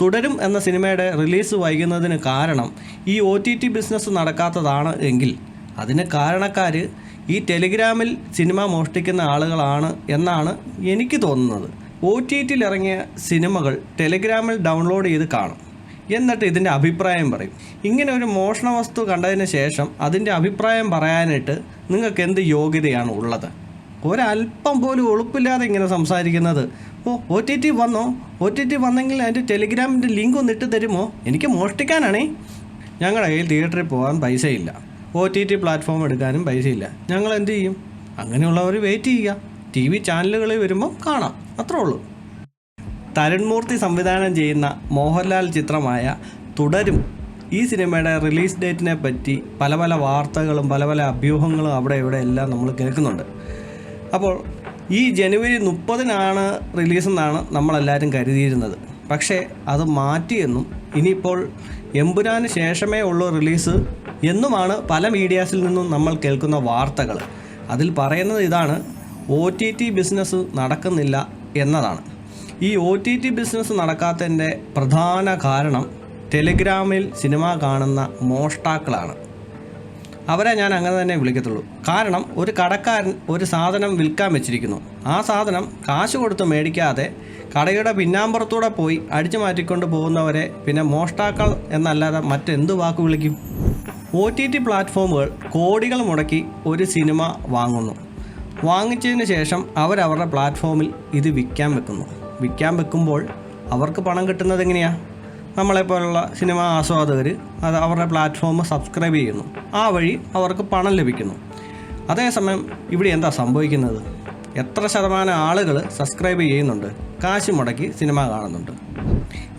തുടരും എന്ന സിനിമയുടെ റിലീസ് വൈകുന്നതിന് കാരണം ഈ ഒ ടി ടി ബിസിനസ് നടക്കാത്തതാണ് എങ്കിൽ അതിന് കാരണക്കാർ ഈ ടെലിഗ്രാമിൽ സിനിമ മോഷ്ടിക്കുന്ന ആളുകളാണ് എന്നാണ് എനിക്ക് തോന്നുന്നത്. ഒ ടി ടിയിൽ ഇറങ്ങിയ സിനിമകൾ ടെലിഗ്രാമിൽ ഡൗൺലോഡ് ചെയ്ത് കാണും. എന്നിട്ട് ഇതിന്റെ അഭിപ്രായം പറയും. ഇങ്ങനെ ഒരു മോഷണ വസ്തു കണ്ടതിന് ശേഷം അതിന്റെ അഭിപ്രായം പറയാനായിട്ട് നിങ്ങൾക്ക് എന്ത് യോഗ്യതയാണ് ഉള്ളത്? ഒരല്പം പോലും ഒളുപ്പില്ലാതെ ഇങ്ങനെ സംസാരിക്കുന്നത്. ഓ ഒ ടി ടി വന്നോ? ഒ ടി ടി വന്നെങ്കിൽ അതിന്റെ ടെലിഗ്രാമിന്റെ ലിങ്ക് ഒന്ന് ഇട്ട് തരുമോ? എനിക്ക് മോഷ്ടിക്കാനാണേ. ഞങ്ങളുടെ കയ്യിൽ തിയേറ്ററിൽ പോകാൻ പൈസയില്ല. ഒ ടി ടി പ്ലാറ്റ്ഫോം എടുക്കാനും പൈസയില്ല. ഞങ്ങൾ എന്ത് ചെയ്യും? അങ്ങനെയുള്ളവർ വെയിറ്റ് ചെയ്യുക. ടി വി ചാനലുകളിൽ വരുമ്പോൾ കാണാം. അത്രേ ഉള്ളൂ. തരുൺമൂർത്തി സംവിധാനം ചെയ്യുന്ന മോഹൻലാൽ ചിത്രമായ തുടരും ഈ സിനിമയുടെ റിലീസ് ഡേറ്റിനെ പറ്റി പല പല വാർത്തകളും പല പല അഭ്യൂഹങ്ങളും അവിടെ ഇവിടെ എല്ലാം നമ്മൾ കേൾക്കുന്നുണ്ട്. അപ്പോൾ ഈ ജനുവരി മുപ്പതിനാണ് റിലീസെന്നാണ് നമ്മളെല്ലാവരും കരുതിയിരുന്നത്. പക്ഷേ അത് മാറ്റിയെന്നും ഇനിയിപ്പോൾ എമ്പുരാന് ശേഷമേ ഉള്ളൂ റിലീസ് എന്നുമാണ് പല മീഡിയാസിൽ നിന്നും നമ്മൾ കേൾക്കുന്ന വാർത്തകൾ. അതിൽ പറയുന്നത് ഇതാണ് ഒ ടി ടി ബിസിനസ് നടക്കുന്നില്ല എന്നതാണ്. ഈ ഒ ടി ടി ബിസിനസ് നടക്കാത്തതിന്റെ പ്രധാന കാരണം ടെലിഗ്രാമിൽ സിനിമ കാണുന്ന മോഷ്ടാക്കളാണ്. അവരെ ഞാൻ അങ്ങനെ തന്നെ വിളിക്കത്തുള്ളൂ. കാരണം ഒരു കടക്കാരൻ ഒരു സാധനം വിൽക്കാൻ വെച്ചിരിക്കുന്നു. ആ സാധനം കാശ് കൊടുത്ത് മേടിക്കാതെ കടയുടെ പിന്നാമ്പുറത്തൂടെ പോയി അടിച്ചു മാറ്റിക്കൊണ്ട് പോകുന്നവരെ പിന്നെ മോഷ്ടാക്കൾ എന്നല്ലാതെ മറ്റെന്ത് വാക്ക് വിളിക്കും? ഒ ടി ടി പ്ലാറ്റ്ഫോമുകൾ കോടികൾ മുടക്കി ഒരു സിനിമ വാങ്ങുന്നു. വാങ്ങിച്ചതിന് ശേഷം അവരവരുടെ പ്ലാറ്റ്ഫോമിൽ ഇത് വിൽക്കാൻ വെക്കുന്നു. വിൽക്കാൻ വെക്കുമ്പോൾ അവർക്ക് പണം കിട്ടുന്നത് എങ്ങനെയാണ് നമ്മളെപ്പോലുള്ള സിനിമ ആസ്വാദകർ അത് അവരുടെ പ്ലാറ്റ്ഫോം സബ്സ്ക്രൈബ് ചെയ്യുന്നു. ആ വഴി അവർക്ക് പണം ലഭിക്കുന്നു. അതേസമയം ഇവിടെ എന്താ സംഭവിക്കുന്നത്? എത്ര ശതമാനം ആളുകൾ സബ്സ്ക്രൈബ് ചെയ്യുന്നുണ്ട്. കാശ് മുടക്കി സിനിമ കാണുന്നുണ്ട്.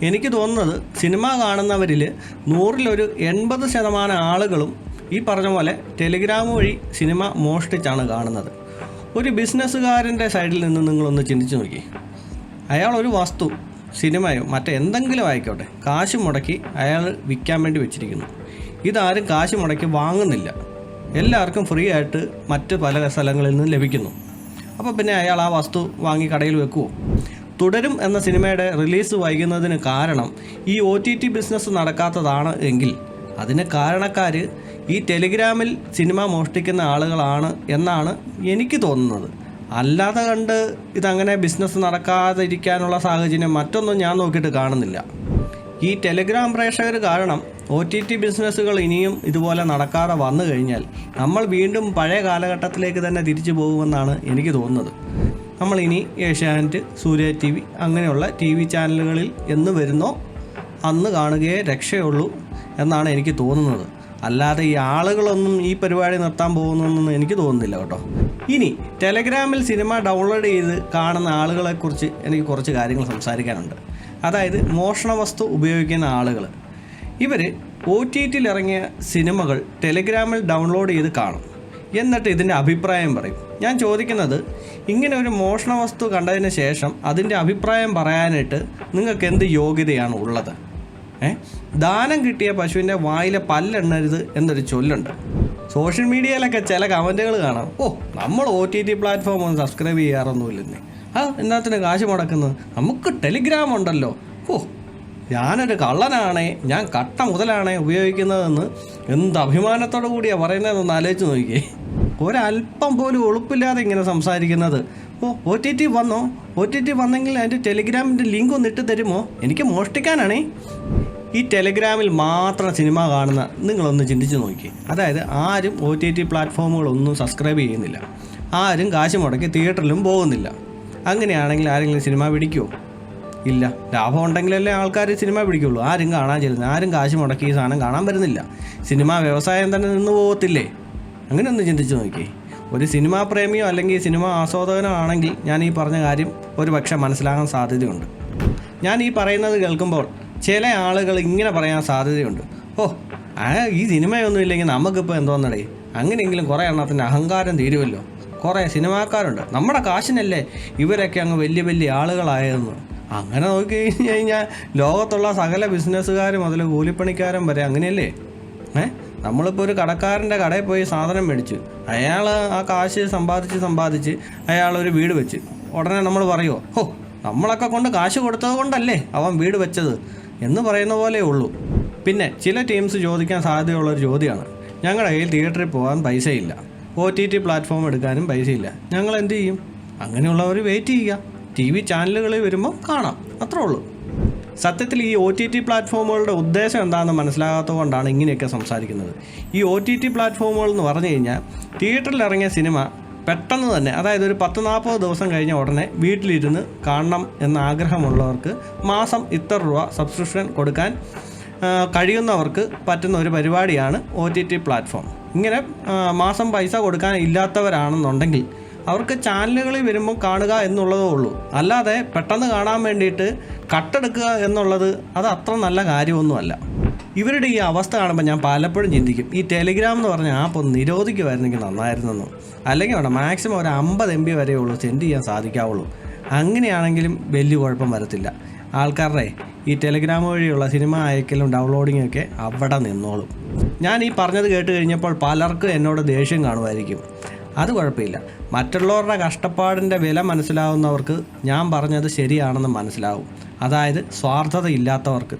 എനിക്ക് തോന്നുന്നത് സിനിമ കാണുന്നവരിൽ നൂറിലൊരു എൺപത് ശതമാനം ആളുകളും ഈ പറഞ്ഞ പോലെ ടെലിഗ്രാം വഴി സിനിമ മോഷ്ടിച്ചാണ് കാണുന്നത്. ഒരു ബിസിനസ്സുകാരന്റെ സൈഡിൽ നിന്ന് നിങ്ങളൊന്ന് ചിന്തിച്ചു നോക്കി. അയാൾ ഒരു വസ്തു സിനിമയോ മറ്റെന്തെങ്കിലും ആയിക്കോട്ടെ കാശ് മുടക്കി അയാൾ വിൽക്കാൻ വേണ്ടി വെച്ചിരിക്കുന്നു. ഇതാരും കാശ് മുടക്കി വാങ്ങുന്നില്ല. എല്ലാവർക്കും ഫ്രീ ആയിട്ട് മറ്റ് പല സ്ഥലങ്ങളിൽ നിന്ന് ലഭിക്കുന്നു. അപ്പോൾ പിന്നെ അയാൾ ആ വസ്തു വാങ്ങി കടയിൽ വെക്കുമോ തുടരും എന്ന സിനിമയുടെ റിലീസ് വൈകുന്നതിന് കാരണം ഈ ഒ ടി ടി ബിസിനസ് നടക്കാത്തതാണ് എങ്കിൽ അതിന് കാരണക്കാർ ഈ ടെലിഗ്രാമിൽ സിനിമ മോഷ്ടിക്കുന്ന ആളുകളാണ് എന്നാണ് എനിക്ക് തോന്നുന്നത്. അല്ലാതെ കണ്ട് ഇതങ്ങനെ ബിസിനസ് നടക്കാതിരിക്കാനുള്ള സാഹചര്യം മറ്റൊന്നും ഞാൻ നോക്കിയിട്ട് കാണുന്നില്ല. ഈ ടെലിഗ്രാം പ്രേക്ഷകർ കാരണം ഒ ടി ടി ബിസിനസ്സുകൾ ഇനിയും ഇതുപോലെ നടക്കാതെ വന്നു കഴിഞ്ഞാൽ നമ്മൾ വീണ്ടും പഴയ കാലഘട്ടത്തിലേക്ക് തന്നെ തിരിച്ചു പോകുമെന്നാണ് എനിക്ക് തോന്നുന്നത്. നമ്മൾ ഇനി ഏഷ്യാനെറ്റ് സൂര്യ ടി വി അങ്ങനെയുള്ള ടി വി ചാനലുകളിൽ എന്ന് വരുന്നോ അന്ന് കാണുകയേ രക്ഷയുള്ളൂ എന്നാണ് എനിക്ക് തോന്നുന്നത്. അല്ലാതെ ഈ ആളുകളൊന്നും ഈ പരിപാടി നിർത്താൻ പോകുന്നൊന്നും എനിക്ക് തോന്നുന്നില്ല കേട്ടോ. ഇനി ടെലഗ്രാമിൽ സിനിമ ഡൗൺലോഡ് ചെയ്ത് കാണുന്ന ആളുകളെക്കുറിച്ച് എനിക്ക് കുറച്ച് കാര്യങ്ങൾ സംസാരിക്കാനുണ്ട്. അതായത് മോഷണ വസ്തു ഉപയോഗിക്കുന്ന ആളുകൾ ഇവർ ഒ ടി ടിയിൽ ഇറങ്ങിയ സിനിമകൾ ടെലിഗ്രാമിൽ ഡൗൺലോഡ് ചെയ്ത് കാണും. എന്നിട്ട് ഇതിന്റെ അഭിപ്രായം പറയും. ഞാൻ ചോദിക്കുന്നത് ഇങ്ങനെ ഒരു മോഷണ വസ്തു കണ്ടതിന് ശേഷം അതിന്റെ അഭിപ്രായം പറയാനായിട്ട് നിങ്ങൾക്ക് എന്ത് യോഗ്യതയാണ് ഉള്ളത്? ഏ? ദാനം കിട്ടിയ പശുവിന്റെ വായിലെ പല്ലെണ്ണരുത് എന്നൊരു ചൊല്ലുണ്ട്. സോഷ്യൽ മീഡിയയിലൊക്കെ ചില കമന്റുകൾ കാണാം. ഓ നമ്മൾ ഒ ടി ടി പ്ലാറ്റ്ഫോം ഒന്ന് സബ്സ്ക്രൈബ് ചെയ്യാറൊന്നുമില്ലെന്നേ. ആ എന്നാത്തിന് കാശ് മുടക്കുന്നത്? നമുക്ക് ടെലിഗ്രാം ഉണ്ടല്ലോ. ഓ ഞാനൊരു കള്ളനാണേ ഞാൻ കട്ട മുതലാണേ ഉപയോഗിക്കുന്നതെന്ന് എന്ത് അഭിമാനത്തോടു കൂടിയാണ് പറയുന്നതെന്ന് ആലോചിച്ച് നോക്കിയേ. ഒരല്പം പോലും ഒളിപ്പില്ലാതെ ഇങ്ങനെ സംസാരിക്കുന്നത്. ഓ ഒ ടി ടി വന്നോ? ഒ ടി ടി വന്നെങ്കിൽ അതിന്റെ ടെലിഗ്രാമിന്റെ ലിങ്ക് ഒന്ന് ഇട്ട് തരുമോ? എനിക്ക് മോഷ്ടിക്കാനാണേ. ഈ ടെലിഗ്രാമിൽ മാത്രം സിനിമ കാണുന്ന നിങ്ങളൊന്ന് ചിന്തിച്ച് നോക്കി. അതായത് ആരും ഒ ടി ടി പ്ലാറ്റ്ഫോമുകളൊന്നും സബ്സ്ക്രൈബ് ചെയ്യുന്നില്ല. ആരും കാശ് മുടക്കി തിയേറ്ററിലും പോകുന്നില്ല. അങ്ങനെയാണെങ്കിൽ ആരെങ്കിലും സിനിമ പിടിക്കുമോ ഇല്ല. ലാഭം ഉണ്ടെങ്കിലല്ലേ ആൾക്കാർ സിനിമ പിടിക്കുള്ളൂ. ആരും കാണാൻ ചെല്ലുന്നത് ആരും കാശ് മുടക്കി ഈ സാധനം കാണാൻ വരുന്നില്ല. സിനിമ വ്യവസായം തന്നെ നിന്ന് പോകത്തില്ലേ? അങ്ങനെ ഒന്ന് ചിന്തിച്ച് നോക്കി. ഒരു സിനിമാ പ്രേമിയോ അല്ലെങ്കിൽ സിനിമ ആസ്വാദകനോ ആണെങ്കിൽ ഞാൻ ഈ പറഞ്ഞ കാര്യം ഒരു പക്ഷേ മനസ്സിലാകാൻ സാധ്യതയുണ്ട്. ഞാൻ ഈ പറയുന്നത് കേൾക്കുമ്പോൾ ചില ആളുകൾ ഇങ്ങനെ പറയാൻ സാധ്യതയുണ്ട്. ഓ ഈ സിനിമയൊന്നും ഇല്ലെങ്കിൽ നമുക്കിപ്പോൾ എന്തോന്നടേ? അങ്ങനെയെങ്കിലും കുറേ എണ്ണത്തിന്റെ അഹങ്കാരം തീരുമല്ലോ. കുറേ സിനിമാക്കാരുണ്ട്. നമ്മുടെ കാശിനല്ലേ ഇവരൊക്കെ അങ്ങ് വലിയ വലിയ ആളുകളായിരുന്നു അങ്ങനെ നോക്കി കഴിഞ്ഞ് കഴിഞ്ഞാൽ ലോകത്തുള്ള സകല ബിസിനസ്സുകാരും മുതൽ കൂലിപ്പണിക്കാരും വരെ അങ്ങനെയല്ലേ? ഏ? നമ്മളിപ്പോൾ ഒരു കടക്കാരന്റെ കടയിൽ പോയി സാധനം മേടിച്ചു അയാൾ ആ കാശ് സമ്പാദിച്ച് സമ്പാദിച്ച് അയാൾ ഒരു വീട് വെച്ച്. ഉടനെ നമ്മൾ പറയുമോ ഹോ നമ്മളൊക്കെ കൊണ്ട് കാശ് കൊടുത്തത് കൊണ്ടല്ലേ അവൻ വീട് വെച്ചത്? എന്ന് പറയുന്ന പോലെ ഉള്ളൂ. പിന്നെ ചില ടീംസ് ചോദിക്കാൻ സാധ്യതയുള്ള ഒരു ചോദ്യമാണ്. ഞങ്ങളുടെ കയ്യിൽ തിയേറ്ററിൽ പോകാൻ പൈസയില്ല. ഒ ടി ടി പ്ലാറ്റ്ഫോം എടുക്കാനും പൈസയില്ല. ഞങ്ങൾ എന്ത് ചെയ്യും? അങ്ങനെയുള്ളവർ വെയിറ്റ് ചെയ്യുക. ടി വി ചാനലുകളിൽ വരുമ്പോൾ കാണാം. അത്രേ ഉള്ളൂ. സത്യത്തിൽ ഈ ഒ ടി ടി പ്ലാറ്റ്ഫോമുകളുടെ ഉദ്ദേശം എന്താണെന്ന് മനസ്സിലാകാത്തത് കൊണ്ടാണ് ഇങ്ങനെയൊക്കെ സംസാരിക്കുന്നത്. ഈ ഒ ടി ടി പ്ലാറ്റ്ഫോമുകൾ എന്ന് പറഞ്ഞു കഴിഞ്ഞാൽ തിയേറ്ററിൽ ഇറങ്ങിയ സിനിമ പെട്ടെന്ന് തന്നെ അതായത് ഒരു പത്ത് നാൽപ്പത് ദിവസം കഴിഞ്ഞ ഉടനെ വീട്ടിലിരുന്ന് കാണണം എന്ന ആഗ്രഹമുള്ളവർക്ക് മാസം ഇത്ര രൂപ സബ്സ്ക്രിപ്ഷൻ കൊടുക്കാൻ കഴിയുന്നവർക്ക് പറ്റുന്ന ഒരു പരിപാടിയാണ് ഒ ടി ടി പ്ലാറ്റ്ഫോം ഇങ്ങനെ മാസം പൈസ കൊടുക്കാൻ ഇല്ലാത്തവരാണെന്നുണ്ടെങ്കിൽ അവർക്ക് ചാനലുകളിൽ വരുമ്പോൾ കാണുക എന്നുള്ളതേ ഉള്ളൂ. അല്ലാതെ പെട്ടെന്ന് കാണാൻ വേണ്ടിയിട്ട് കട്ടെടുക്കുക എന്നുള്ളത് അത് അത്ര നല്ല കാര്യമൊന്നുമല്ല. ഇവരുടെ ഈ അവസ്ഥ കാണുമ്പോൾ ഞാൻ പലപ്പോഴും ചിന്തിക്കും. ഈ ടെലിഗ്രാം എന്ന് പറഞ്ഞ ആപ്പ് ഒന്ന് നിരോധിക്കുമായിരുന്നെങ്കിൽ നന്നായിരുന്നെന്നു. അല്ലെങ്കിൽ വേണം മാക്സിമം ഒരു അമ്പത് എം ബി വരെ ഉള്ളൂ സെൻഡ് ചെയ്യാൻ സാധിക്കാവുള്ളൂ. അങ്ങനെയാണെങ്കിലും വലിയ കുഴപ്പം വരത്തില്ല. ആൾക്കാരുടെ ഈ ടെലിഗ്രാം വഴിയുള്ള സിനിമ അയക്കലും ഡൗൺലോഡിങ്ങും ഒക്കെ അവിടെ നിന്നോളും. ഞാൻ ഈ പറഞ്ഞത് കേട്ട് കഴിഞ്ഞപ്പോൾ പലർക്കും എന്നോട് ദേഷ്യം കാണുമായിരിക്കും. അത് കുഴപ്പമില്ല. മറ്റുള്ളവരുടെ കഷ്ടപ്പാടിന്റെ വില മനസ്സിലാവുന്നവർക്ക് ഞാൻ പറഞ്ഞത് ശരിയാണെന്ന് മനസ്സിലാവും. അതായത് സ്വാർത്ഥത ഇല്ലാത്തവർക്ക്